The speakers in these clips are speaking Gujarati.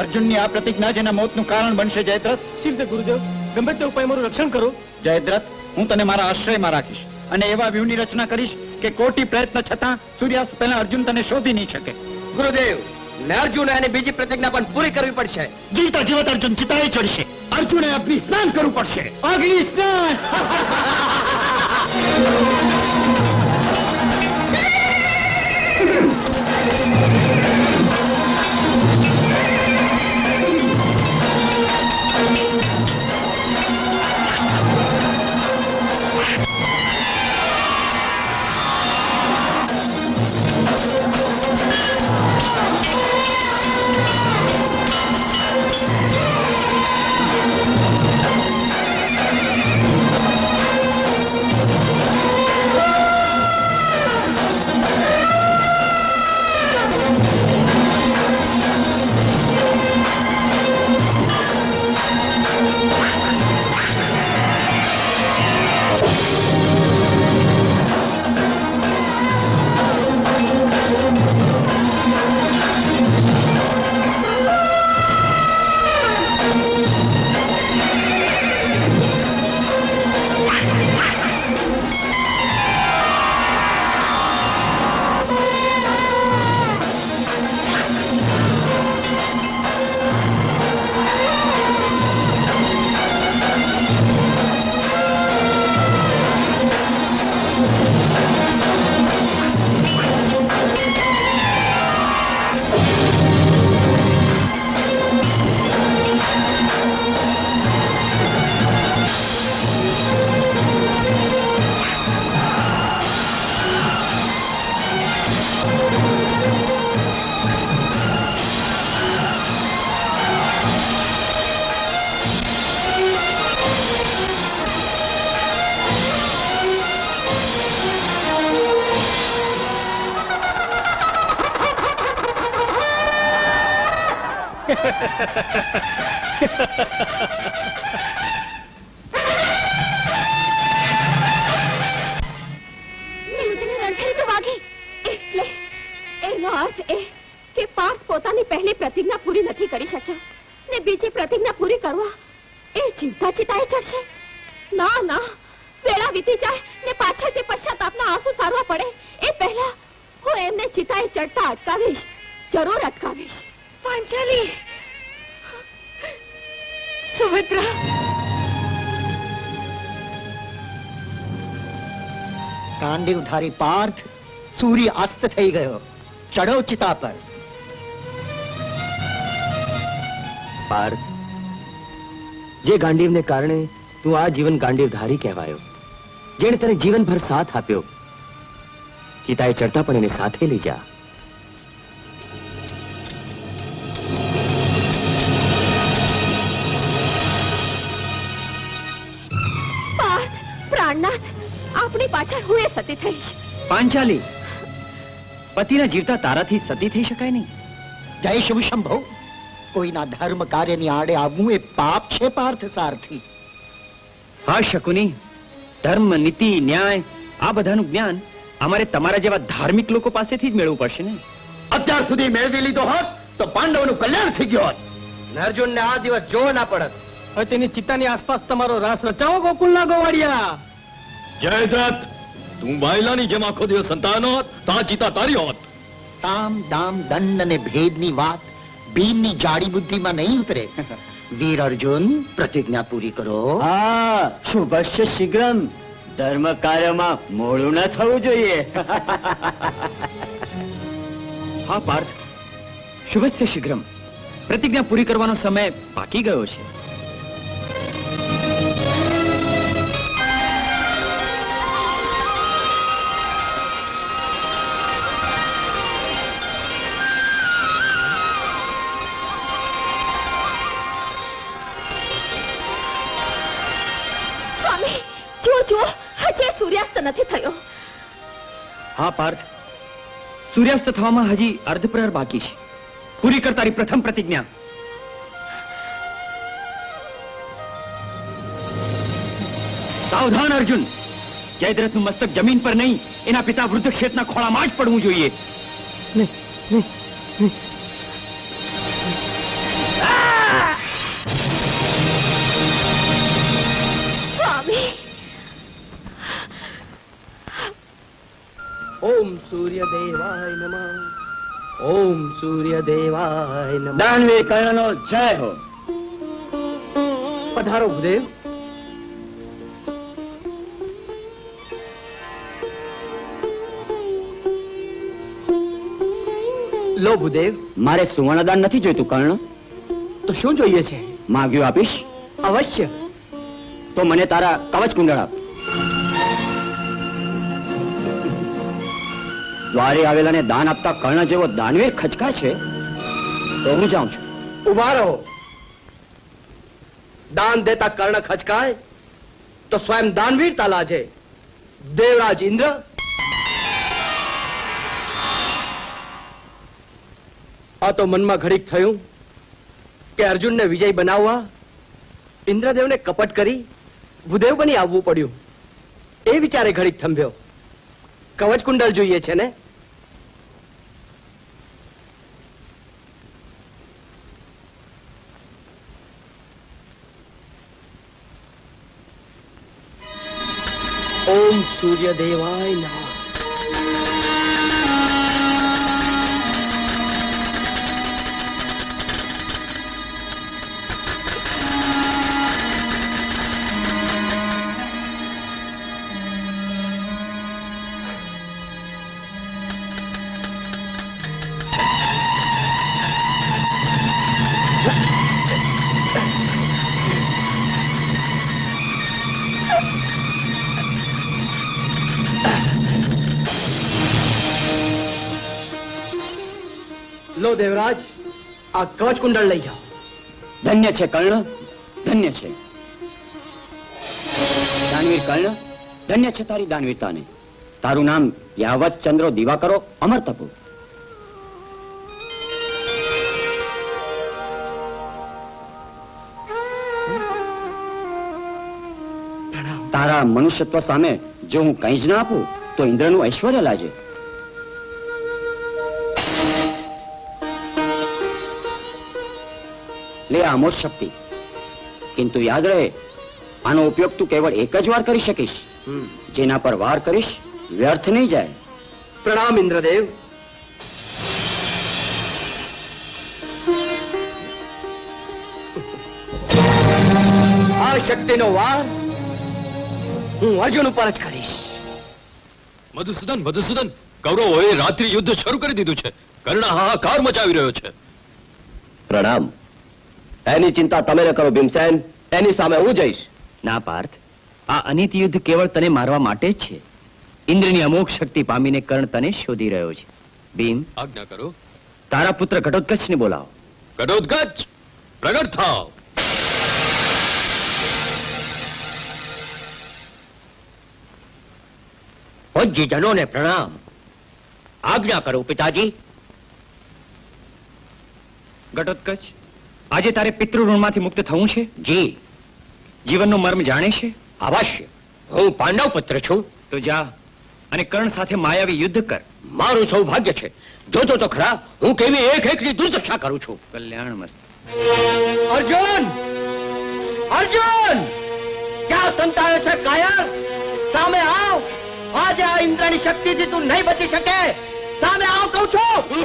અર્જુનની આ પ્રતિજ્ઞા જેના મોતનું કારણ બનશે જયદ્રથ. શી રીતે ગુરુદેવ ગમે તે ઉપાય મારું રક્ષણ કરો. જયદ્રથ હું તને મારા આશ્રયમાં રાખીશ અને એવા વ્યૂહની રચના કરીશ કે કોટી પ્રયત્ન છતાં સૂર્યાસ્ત પહેલા અર્જુન તને શોધી નહીં શકે. ગુરુદેવ અર્જુન અને બીજી પ્રતિજ્ઞા પણ પૂરી કરવી પડશે. જીવતા જીવત અર્જુન ચિતાએ ચડશે. અર્જુને અગ્નિ સ્નાન કરવું પડશે. અગ્નિ સ્નાન! એ જીવતા ચિતાએ ચડશે. ના ના, વેળા વીતી જાય ને પાછળથી પશ્ચાતાપના આંસુ સારવા પડે. એ પહેલા હું એમને ચિતાએ ચડતા અટકાવીશ, જરૂર અટકાવીશ. પાંચાલી સુમિત્રા. કાંડીવધારી પાર્થ સૂર્ય અસ્ત થઈ ગયો. ચડો ચિતા પર. પાર્થ જે ગાંડીવને કારણે તું આ જીવન ગાંડીવધારી કહેવાયો જેણે તને જીવનભર સાથ આપ્યો ચિતાએ ચડતા પણ એને સાથે લઈ જા. પાછળ હું એ સતી થઈશ. પાંચાલી. પતિના જીવતા તારાથી સતી થઈ શકાય નહીં. જય શિવ શંભો. કોઈના ધર્મ કાર્યની આડે આવવું એ પાપ છે પાર્થ સારથી. હા, શકુની. ધર્મ, નીતિ, ન્યાય, આ બધાનું જ્ઞાન અમારે તમારા જેવા ધાર્મિક લોકો પાસેથી જ મેળવવું પડશે ને? અત્યાર સુધી મેળવી લીધો હોત, તો પાંડવોનું કલ્યાણ થઈ ગયું હોત. અર્જુનને આ દિવસ જોવો ના પડત. હવે તેની ચિત્તાની આસપાસ તમારો રાસ રચાવો, ગોકુલના ગોવાળિયા જયદ્રથ તું બાયલાની જેમ આખો દિવસ સંતાન હોત તા જીતા તારી હોત. સામ દામ દંડ અને ભેદની વાત ભીમની જાડી બુદ્ધિમાં નહીં ઉતરે. વીર અર્જુન પ્રતિજ્ઞા પૂરી કરો. હા શુભસ્ય શીઘ્રમ. ધર્મ કાર્યમાં મોડું ન થવું જોઈએ. હા પાર્થ. શુભસ્ય શીઘ્રમ. પ્રતિજ્ઞા પૂરી કરવાનો સમય પાકી ગયો છે. જુઓ હજી સૂર્યાસ્ત નથી થયો. હા પાર્થ. સૂર્યાસ્ત થવામાં હજી અર્ધપ્રહર બાકી છે. પૂરી કર તારી પ્રથમ પ્રતિજ્ઞા. સાવધાન અર્જુન. જયદ્રથનું મસ્તક જમીન પર નહીં એના પિતા વૃદ્ધ ક્ષેત્રના ખોળામાં જ પડવું જોઈએ. સૂર્યદેવાય નમઃ. ઓમ સૂર્યદેવાય નમઃ. દાનવીર કર્ણનો જય હો. પધારો ભૂદેવ લો ભૂદેવ મારે સુવર્ણદાન નથી જોઈતું કર્ણ. તો શું જોઈએ છે? માગ્યું આપીશ? અવશ્ય. તો મને તારા કવચ કુંડળ આપ. દ્વારે આવેલાને દાન આપતા કર્ણ જેવો દાનવીર ખચકા છે, તો હું જાઉં છું. ઊભા રહો. દાન દેતા કર્ણ ખચકાય, તો સ્વયં દાનવીર તાલાજે દેવરાજ ઇન્દ્ર. આ તો મનમાં ઘડીક થયું કે અર્જુનને વિજય બનાવવા ઇન્દ્રદેવને કપટ કરી ભૂદેવ બની આવવું પડ્યું. એ વિચારે ઘડીક થંભ્યો. કવચ કુંડળ જોઈએ છે ને? ઓમ સૂર્ય દેવાય નમઃ. લો દેવરાજ, આ કવચ કુંડળ લઈ જાઓ. ધન્ય છે કર્ણ, ધન્ય છે. દાનવીર કર્ણ, ધન્ય છે તારી દાનવીરતાને. તારું નામ યાવત ચંદ્રો દિવાકરો અમર તપો. તારા મનુષ્યત્વ સામે જો હું કંઈ જ ના આપું, તો ઇન્દ્રનું ઐશ્વર્ય લાજે. લે આ અમોઘ શક્તિ. કિંતુ યાદ રહે આનો ઉપયોગ તું કેવળ એક જ વાર કરી શકીશ. જેના પર વાર કરીશ વ્યર્થ નહીં જાય. પ્રણામ ઇન્દ્રદેવ. આ શક્તિનો વાર હું અર્જુન ઉપર જ કરીશ. મધુસૂદન મધુસૂદન કૌરવોએ રાત્રિ યુદ્ધ શરૂ કરી દીધું છે. કર્ણ હાહાકાર મચાવી રહ્યો છે. પ્રણામ. એની ચિંતા તમે ન કરો ભીમસેન. એની સામે હું જઈશ. ના પાર્થ. આ અનિત યુદ્ધ કેવળ તને મારવા માટે જ છે. ઇન્દ્રની અમોઘ શક્તિ પામીને કર્ણ તને શોધી રહ્યો છે. ભીમ આજ્ઞા કરો. તારા પુત્ર ઘટોત્કચને બોલાવો. ઘટોત્કચ પ્રગટ થાવ. પૂજ્યજનોને પ્રણામ. આજ્ઞા કરો પિતાજી. ઘટોત્કચ આજે તારે પિતૃ ઋણમાંથી મુક્ત થવું છે? જી. જીવનનો મર્મ જાણે છે? અવશ્ય. હું પાંડવ પુત્ર છું. તો જા અને કર્ણ સાથે માયાવી યુદ્ધ કર. મારું સૌભાગ્ય છે. જોજો તો ખરા હું કેવી એક એકની દુર્દશા કરું છું. કલ્યાણ મસ્ત. અર્જુન! અર્જુન! ક્યાં સંતાયો છે કાયર? સામે આવ. આજે આ ઇન્દ્રની શક્તિથી તું નહીં બચી શકે. સામે આવ કહું છું.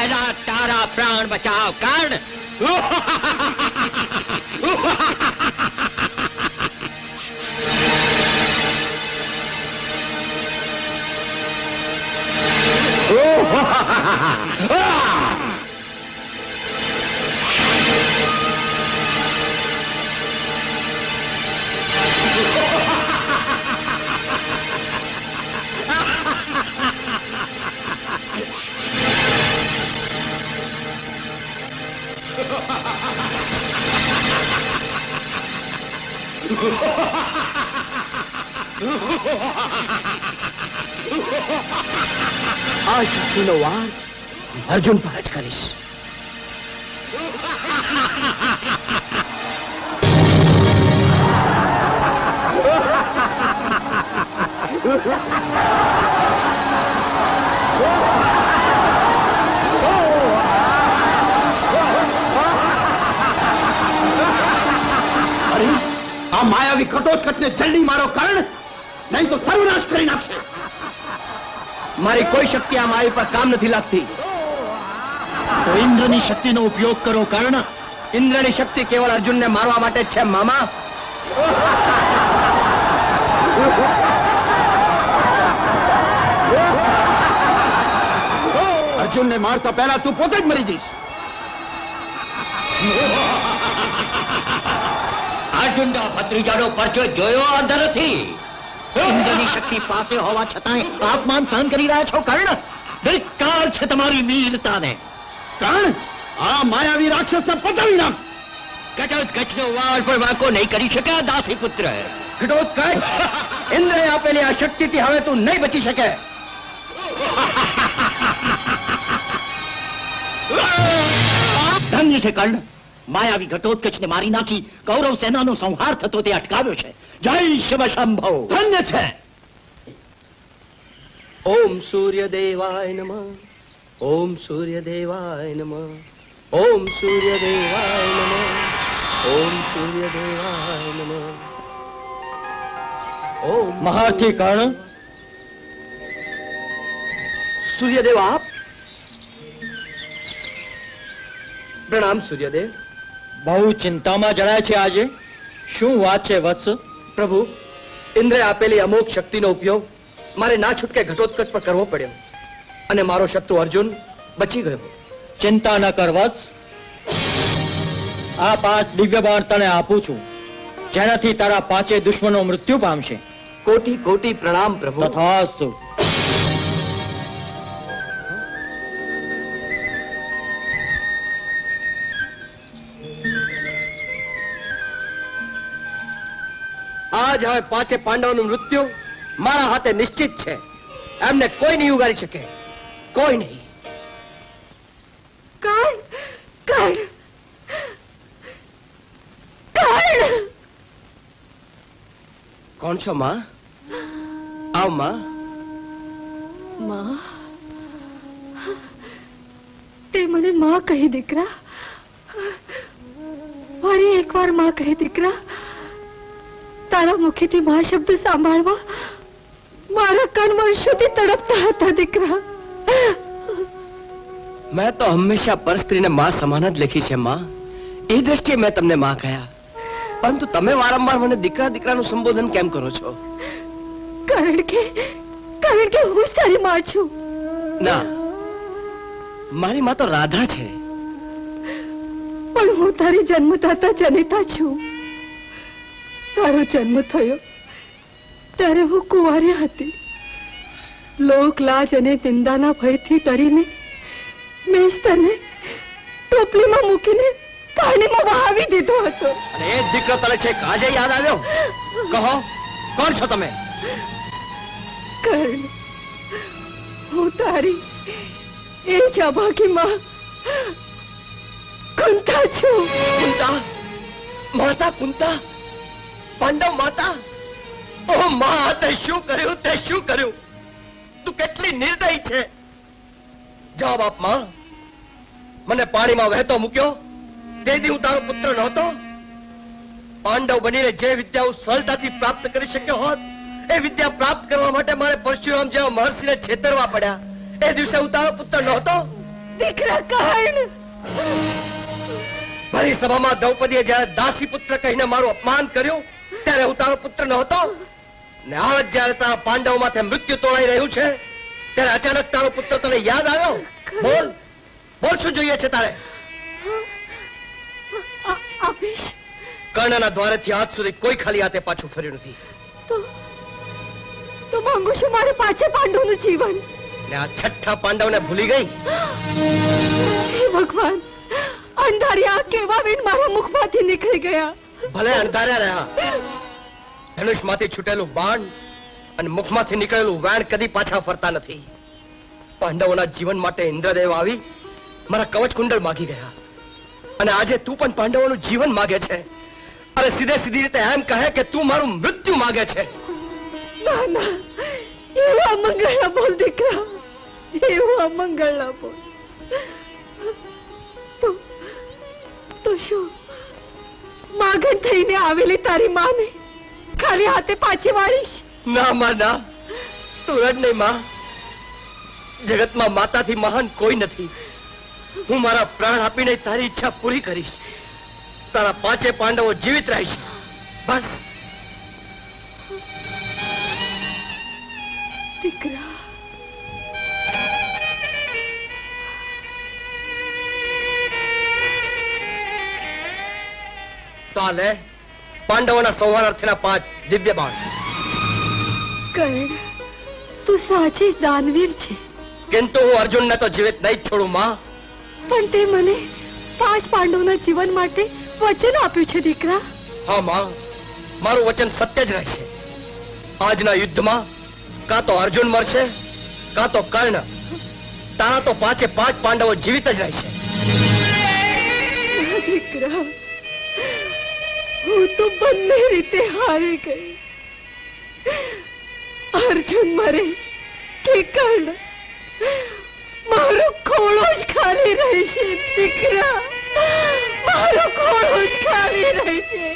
પહેલા તારા પ્રાણ બચાવ કર્ણ આ શક્તિનો વાર અર્જુન પર જ કરીશ. આ માયાવી કટોચકટને જલ્દી મારો કર્ણ, નહીં તો સર્વનાશ કરી નાખશે. મારી કોઈ શક્તિ આ મારી પર કામ નથી લાગતી. તો ઇન્દ્રની શક્તિનો ઉપયોગ કરો કર્ણ ઇન્દ્રની શક્તિ કેવળ અર્જુનને મારવા માટે છે મામા. અર્જુનને મારતા પહેલા તું પોતે જ મરી જઈશ. અર્જુન ભત્રીજાનો પરચો જોયો અંધ નથી ઇન્દ્રની શક્તિ પાસે હોવા છતાંય અપમાન સહન કરી રહ્યા છો કર્ણ? ધિક્કાર છે તમારી વીરતાને કર્ણ આ માયાવી રાક્ષસને પતાવી નાખ. ઘટોત્કચનો વાળ પણ વાંકો નહીં કરી શકે આ દાસી પુત્ર. ઘટોત્કચ ઇન્દ્રએ આપેલી આ શક્તિથી હવે તું નહીં બચી શકે. ધન્ય છે કર્ણ. માયાવી ઘટોત્કચને મારી નાખી. કૌરવ સેનાનો સંહાર થતો તે અટકાવ્યો છે. જય શિવ શંભો ધન્ય છે. ઓમ સૂર્ય દેવાય નમ. ઓમ સૂર્ય દેવાય નમ. ઓમ સૂર્ય દેવાય નમ. ઓમ સૂર્ય દેવાય નમ. ઓમ મહાર્થી કર્ણ સૂર્યદેવ આપ. પ્રણામ સૂર્યદેવ. બહુ ચિંતામાં જણાય છે આજે. શું વાત છે વત્સ? પ્રભુ ઇન્દ્રે આપેલી અમોક શક્તિનો ઉપયોગ મારે ના છૂટકે ઘટોત્કચ પર કરવો પડ્યો અને મારો શત્રુ અર્જુન બચી ગયો. ચિંતા ન કર વત્સ. આ પાંચ દિવ્ય બાણ તને આપું છું જેનાથી તારા પાંચે દુશ્મનો મૃત્યુ પામશે. કોટી કોટી પ્રણામ પ્રભુ. તથાસ્તુ. આજ હવે પાંચે પાંડવનું મૃત્યુ મારા હાથે નિશ્ચિત છે. એમને કોઈ નહીં ઉગારી શકે. કોઈ નહીં. કર્ણ કર્ણ કર્ણ કોણ છો માં? આવમાં. માં? તે મને માં કહી દીકરા. ફરી એકવારમાં કહી દીકરા. તારા મુખેથી માં શબ્દ સાંભળવા મારા કાન સુધી તડપતા હતા દીકરા. મેં તો હંમેશા પરસ્ત્રીને માં સમાન જ લખી છે માં. એ દ્રષ્ટિએ મેં તમને માં કહ્યા. પરંતુ તમે વારંવાર મને દીકરા દીકરાનું સંબોધન કેમ કરો છો? કારણ કે કારણ કે હું જ તારી માં છું. ના. મારી માં તો રાધા છે. પણ હું તારી જન્મદાતા જનિતા છું. તારો જન્મ થયો ત્યારે હું કુંવારી હતી. લોક લાજ અને નિંદાના ભયથી ડરીને મેં તને ટોપલીમાં મૂકીને પાણીમાં વહાવી દીધો હતો. અને એ દીકરો તને છે આજે યાદ આવ્યો? કહો કોણ છો તમે? કર્ણ હું તારી એ જ અભાગી માં કુંતા છું. કુંતા? માતા કુંતા? પાંડવ માતા ઓ મા તે શું કર્યું તે શું કર્યું? તું કેટલી નિર્દય છે? જવાબ આપમાં. મને પાણીમાં વહેતો મૂક્યો. તેથી હું તારો પુત્ર નહોતો. પાંડવ બનીને જે વિદ્યા હું સરળતાથી પ્રાપ્ત કરી શક્યો હોત એ વિદ્યા પ્રાપ્ત કરવા માટે મારે પરશુરામ જેવા મહર્ષિને છેતરવા પડ્યા. એ દિવસે હું તારો પુત્ર નહોતો. દીકરા કર્ણ મારી સભામાં દ્રૌપદીએ જ્યારે દાસી પુત્ર કહીને મારું અપમાન કર્યું ત્યારે હું તારો પુત્ર નહોતો ને આજ જયારે તારા પાંડવ માથે મૃત્યુ તોડાઈ રહ્યું છે ત્યારે અચાનક તારો પુત્ર તને યાદ આવ્યો? બોલ. બોલ શું જોઈએ છે તારે? કર્ણના દ્વારેથી આજ સુધી કોઈ ખાલી હાથે પાછું ફર્યું નથી. તો માંગુ છું મારે પાંડવ પાંડવનું જીવન? ને આ છઠ્ઠા પાંડવને ભૂલી ગઈ? હે ભગવાન અંધારી આ કેવા વીણ મારા મુખમાંથી નીકળી ગયા? ભલે અણધાર્યા રહ્યા. ધનુષમાંથી છૂટેલું બાણ અને મુખમાંથી નીકળેલું વેણ કદી પાછા ફરતા નથી. પાંડવોના જીવન માટે ઇન્દ્રદેવ આવી મારા કવચ કુંડળ માગી ગયા. અને આજે તું પણ પાંડવોનું જીવન માગે છે. અરે સીધે સીધી રીતે એમ કહે કે તું મારું મૃત્યુ માગે છે. ના ના. એવા અમંગળ ના બોલ, દીકરા. એવા અમંગળ ના બોલ. તો તો શું? માગણ થઈને આવેલી તારી માને. ખાલી હાથે પાછી વાળીશ. ના માં ના. તું નહીં માં. જગતમાં માતાથી મહાન કોઈ નથી. હું મારા પ્રાણ આપીને તારી ઈચ્છા પૂરી કરીશ. તારા પાંચે પાંડવો જીવિત રહીશ. બસ. દીકરા તો આ લે પાંડવોના સંહારાર્થીના પાંચ દિવ્ય બાણ કર્ણ તું સાચે જ દાનવીર છે કિંતુ હું અર્જુનને તો જીવિત નહીં જ છોડું માં પણ તે મને પાંચ પાંડવોના જીવન માટે વચન આપ્યું છે દીકરા હા માં મારું વચન સત્ય જ રહેશે આજના યુદ્ધમાં કાં તો અર્જુન મરશે કાં તો કર્ણ તારા તો પાંચે પાંચ પાંડવો જીવિત જ રહેશે દીકરા હું તો બંને રીતે હારી ગઈ. અર્જુન મરે કે કર્ણ? મારો ખોળો જ ખાલી રહેશે દીકરા. મારો ખોળો જ ખાલી રહેશે